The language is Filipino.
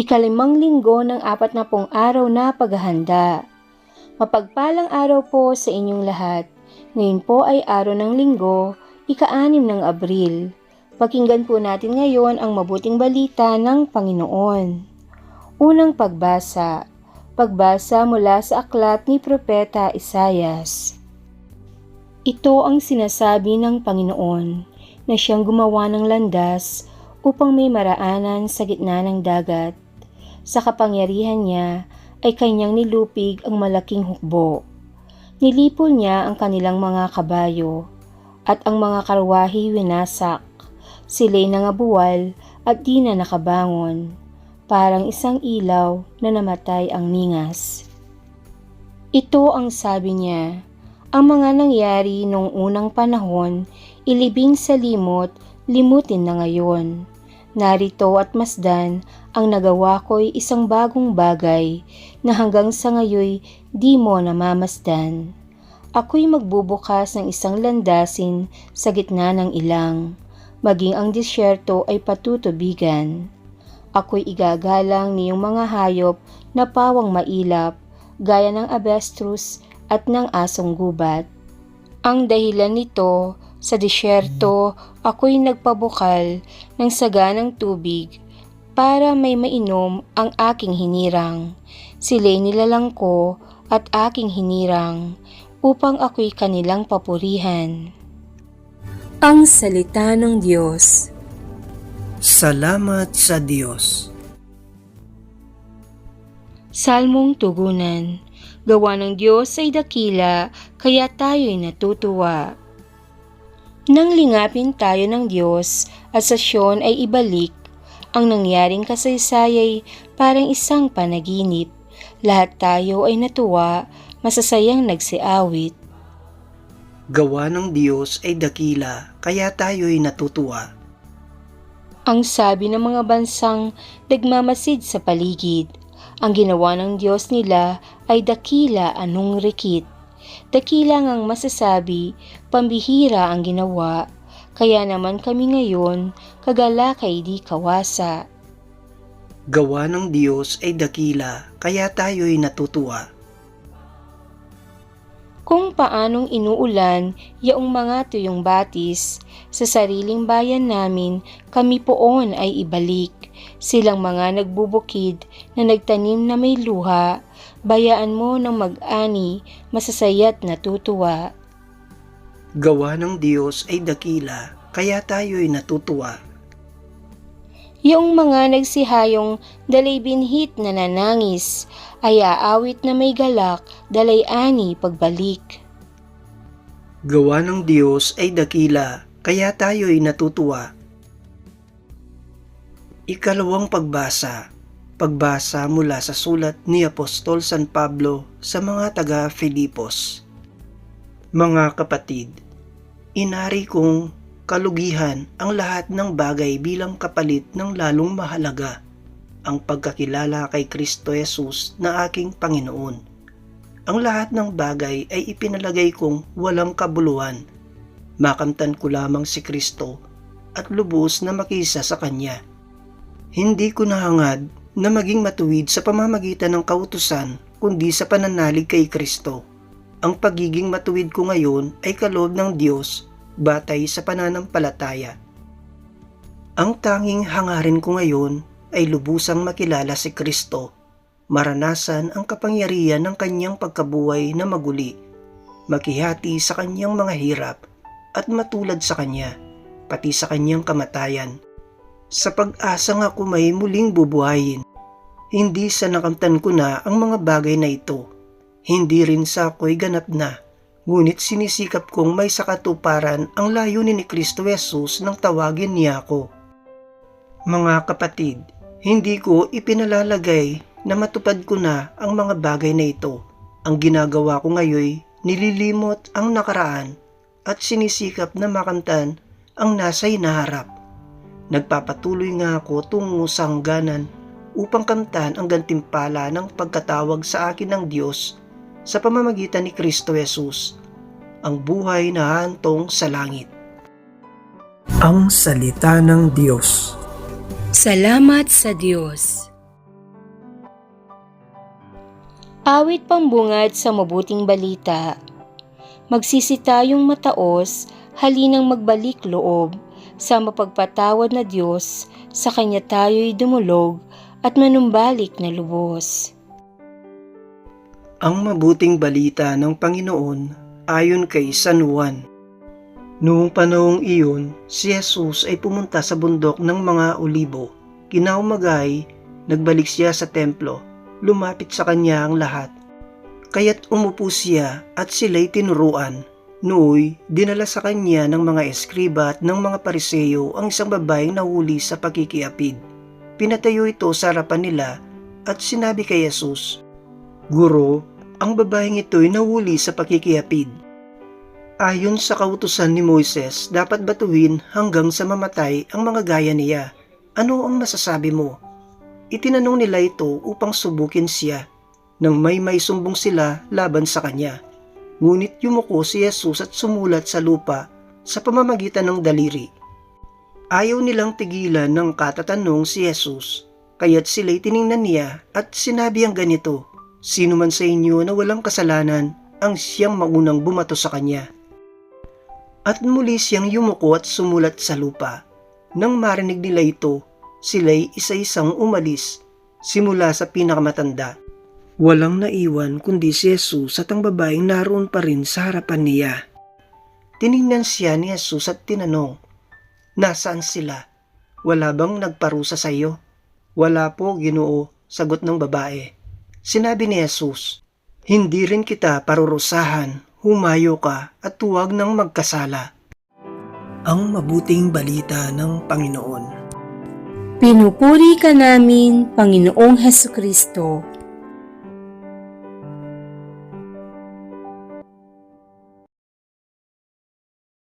Ikalimang linggo ng apat na pong araw na paghahanda. Mapagpalang araw po sa inyong lahat. Ngayon po ay araw ng linggo, ika-anim ng Abril. Pakinggan po natin ngayon ang mabuting balita ng Panginoon. Unang pagbasa. Pagbasa mula sa aklat ni Propeta Isayas. Ito ang sinasabi ng Panginoon na siyang gumawa ng landas upang may maraanan sa gitna ng dagat. Sa kapangyarihan niya ay kanyang nilupig ang malaking hukbo. Nilipol niya ang kanilang mga kabayo at ang mga karwahi winasak. Sila'y nangabuwal at di na nakabangon. Parang isang ilaw na namatay ang ningas. Ito ang sabi niya, ang mga nangyari noong unang panahon, ilibing sa limot, limutin na ngayon. Narito at masdan, ang nagawa ko'y isang bagong bagay na hanggang sa ngayoy di mo namamasdan. Ako'y magbubukas ng isang landasin sa gitna ng ilang, maging ang disyerto ay patutubigan. Ako'y igagalang niyong mga hayop na pawang mailap, gaya ng abestrus at ng asong gubat. Ang dahilan nito, sa disyerto ako'y nagpabukal ng saganang tubig para may mainom ang aking hinirang. Sila'y nilalang ko at aking hinirang upang ako'y kanilang papurihan. Ang Salita ng Diyos Salamat sa Diyos. Salmong Tugunan Gawa ng Diyos ay dakila, kaya tayo'y natutuwa. Nang lingapin tayo ng Diyos at sa Siyon ay ibalik, ang nangyaring kasaysayay parang isang panaginip. Lahat tayo ay natuwa, masasayang nagsiawit. Gawa ng Diyos ay dakila, kaya tayo'y natutuwa. Ang sabi ng mga bansang nagmamasid sa paligid, ang ginawa ng Diyos nila ay dakila anong rikit. Dakila ngang masasabi, pambihira ang ginawa, kaya naman kami ngayon, kagalakay di kawasa. Gawa ng Diyos ay dakila, kaya tayo'y natutuwa. Kung paanong inuulan yaong mga tuyong batis, sa sariling bayan namin kami poon ay ibalik. Silang mga nagbubukid na nagtanim na may luha, bayaan mo ng mag-ani, masasaya't natutuwa. Gawa ng Diyos ay dakila, kaya tayo'y natutuwa. Yung mga nagsihayong dalay binhit na nanangis, ay aawit na may galak, dalay ani pagbalik. Gawa ng Diyos ay dakila, kaya tayo'y natutuwa. Ikalawang pagbasa. Pagbasa mula sa sulat ni Apostol San Pablo sa mga taga Filipos. Mga kapatid, inari kong kalugihan ang lahat ng bagay bilang kapalit ng lalong mahalaga ang pagkakilala kay Kristo Jesus na aking Panginoon. Ang lahat ng bagay ay ipinalagay kong walang kabuluhan. Makamtan ko lamang si Kristo at lubos na makisa sa Kanya. Hindi ko nahangad na maging matuwid sa pamamagitan ng kautusan kundi sa pananalig kay Kristo. Ang pagiging matuwid ko ngayon ay kaloob ng Diyos batay sa pananampalataya. Ang tanging hangarin ko ngayon ay lubusang makilala si Kristo, maranasan ang kapangyarihan ng kanyang pagkabuhay na maguli, makihati sa kanyang mga hirap at matulad sa kanya, pati sa kanyang kamatayan. Sa pag-asa nga ko may muling bubuhayin, hindi sa nakamtan ko na ang mga bagay na ito, hindi rin sa ako'y ganap na ngunit sinisikap kong may sakatuparan ang layunin ni Kristo Jesus nang tawagin niya ako. Mga kapatid, hindi ko ipinalalagay na matupad ko na ang mga bagay na ito. Ang ginagawa ko ngayon, nililimot ang nakaraan at sinisikap na makamtan ang nasa hinaharap. Nagpapatuloy nga ako tungo sa hangganan upang kamtan ang gantimpala ng pagkatawag sa akin ng Diyos sa pamamagitan ni Kristo Jesus, ang buhay na hantong sa langit. Ang Salita ng Diyos Salamat sa Diyos. Awit pambungad sa mabuting balita. Magsisitayong mataos, halinang magbalik loob, sa mapagpatawad na Diyos, sa Kanya tayo'y dumulog at manumbalik na lubos. Ang mabuting balita ng Panginoon ayon kay San Juan. Noong panahong iyon, si Jesus ay pumunta sa bundok ng mga olibo. Kinaumagay, nagbalik siya sa templo. Lumapit sa kanya ang lahat. Kaya't umupo siya at sila'y tinuruan. Nooy, dinala sa kanya ng mga eskriba at ng mga pariseyo ang isang babaeng nahuli sa pakikiapid. Pinatayo ito sa harapan nila at sinabi kay Jesus, Guro, ang babaeng ito'y nahuli sa pakikiapid. Ayon sa kautusan ni Moises, dapat batuhin hanggang sa mamatay ang mga gaya niya. Ano ang masasabi mo? Itinanong nila ito upang subukin siya nang may may sumbong sila laban sa kanya. Ngunit yumuko si Jesus at sumulat sa lupa sa pamamagitan ng daliri. Ayaw nilang tigilan ng katatanong si Jesus, kaya't sila'y tiningnan niya at sinabi ang ganito, Sino man sa inyo na walang kasalanan ang siyang maunang bumato sa kanya. At muli siyang yumuko at sumulat sa lupa. Nang marinig nila ito, sila'y isa-isang umalis, simula sa pinakamatanda. Walang naiwan kundi si Jesus at ang babaeng naroon pa rin sa harapan niya. Tiningnan siya ni Jesus at tinanong, Nasaan sila? Wala bang nagparusa sa iyo? Wala po, ginoo, sagot ng babae. Sinabi ni Jesus, Hindi rin kita parurusahan, humayo ka at huwag nang magkasala. Ang mabuting balita ng Panginoon. Pinupuri ka namin, Panginoong Heso Kristo.